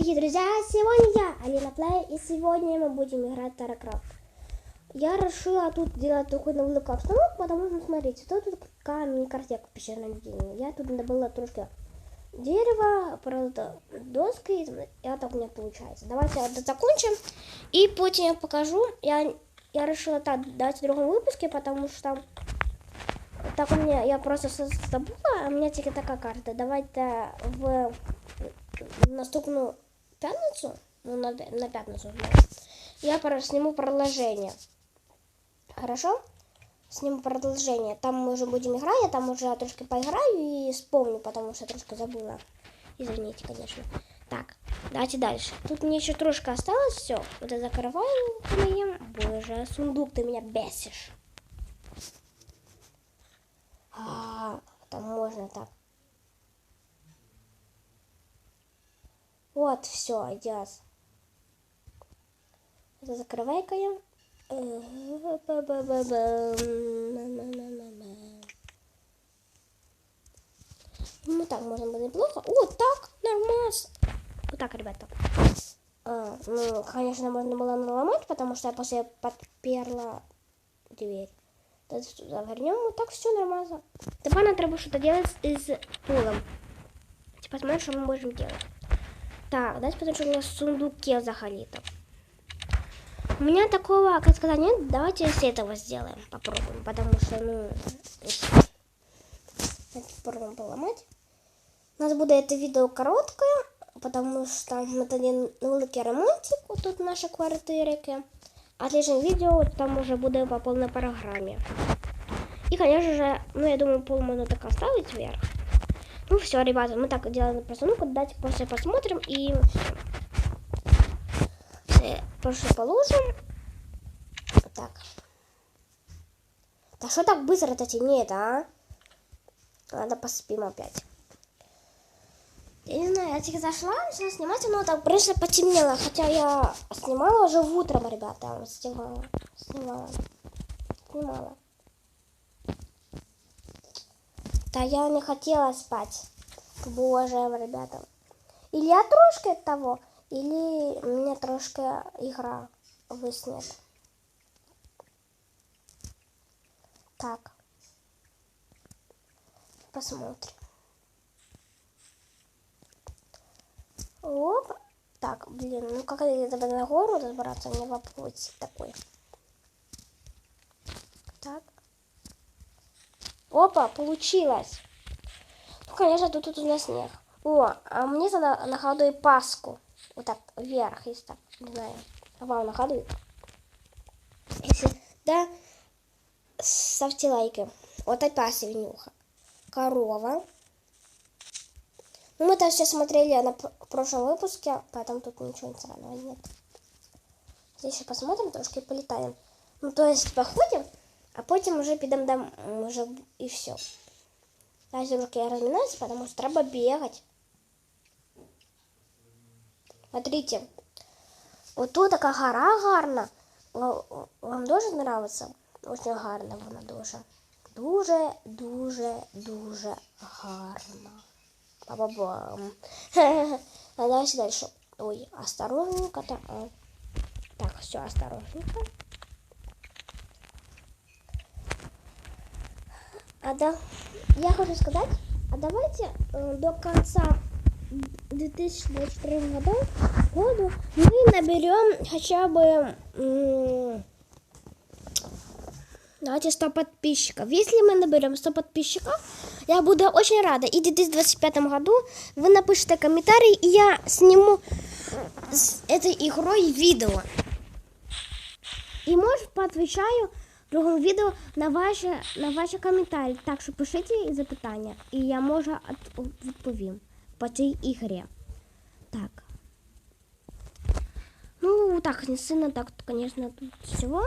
дорогие друзья! Сегодня я, Алина Плей, и сегодня мы будем играть в Таракрафт. Я решила тут делать такую невелику обстановку, потому что, смотрите, тут, тут камень, картек в пещерном видении. Я тут добыла трошки дерева, правда, доски, и вот так у меня получается. Давайте это закончим, и потом я покажу. Я, я решила так дать в другом выпуске, потому что так у меня, я просто забыла, а у меня тільки така карта. Давайте в наступную пятницу, ну на, на пятницу, я сниму продолжение. Хорошо? Сниму продолжение. Там мы уже будем играть, я там уже трошки поиграю и вспомню, потому что трошки забыла. Извините, конечно. Так, давайте дальше. Тут мне еще трошка осталось, все. Вот я закрываю моим. Боже, сундук, ты меня бесишь. А, там можно так. Вот, все, идет. Это закрывай-ка я. Ну так можно было неплохо. О, так, нормально. Вот так, ребята. А, ну, конечно, можно было наломать, потому что я после подперла дверь. Тогда сюда вернем, вот так все нормально. Тепер нам треба что-то делать с полом. Типа, посмотрим, что мы можем делать. Так, давайте посмотрим, что у меня в сундуке взагалі-то. У меня такого, как сказать, нет. Давайте с этого сделаем. Попробуем. Потому что, ну... Давайте попробуем поломать. У нас будет это видео короткое, потому что мы тоді невеликий ремонтик тут в нашій квартирі. А слідчим відео там уже буде по полной программе. И, конечно же, ну, я думаю, пол можно так оставить вверх. Ну, все, ребята, мы так делаем постановку. Давайте после посмотрим и все. Просто положим. Так. Да что так быстро-то темнеет, а? Надо поспим опять. Я не знаю, я тільки зашла, начала снимать, но так просто потемнело. Хотя я снимала уже утром, ребята. Снимала. Снимала. Снимала. Да я не хотела спать. Боже, ребята. Или я трошки того, или мне трошки игра виснет. Так. Посмотрим. Оп. Так, блин, ну как тогда на гору забраться, у меня вопрос такой. Так. Опа, получилось. Ну, конечно, тут, тут у нас снег. О, а мне тогда нагадує Пасху. Вот так, вверх, если так, не знаю. Вам нагадує? Если да, ставьте лайки. Вот опять свинюха. Корова. Ну, мы это все смотрели на прошлом выпуске, поэтому тут ничего странного нет. Здесь еще посмотрим, трошки полетаем. Ну, то есть походим, а потім уже підемо дам уже і все. Зараз трошки я розминаюсь, потому что треба бегать. Смотрите, вот тут такая гора гарна. Ва- Вам дуже нравится? Очень гарна вона дуже. Дуже, дуже, дуже гарна. Ба-ба-бам. А дальше дальше. Ой, осторожненько. Так, а. так все, осторожненько. А да, я хочу сказать, а давайте э, до конца 2023 года, мы наберем хотя бы м, давайте 100 подписчиков. Если мы наберем 100 подписчиков, я буду очень рада. И в 2025 году вы напишите комментарий, и я сниму с этой игрой видео. І може поотвечаю в другому відео на ваші, на ваші коментарі. Так що пишіть запитання, і я може от- відповім по цій ігрі. Так. Ну, так, не сильно так, конечно, тут всего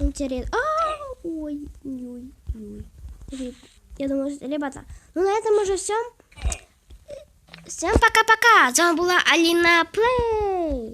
интересно. А, ой, ой, ой. Ребят, Я думаю, что- ребята, ну на этом уже все. Всем пока-пока. С вами была Алина Плей.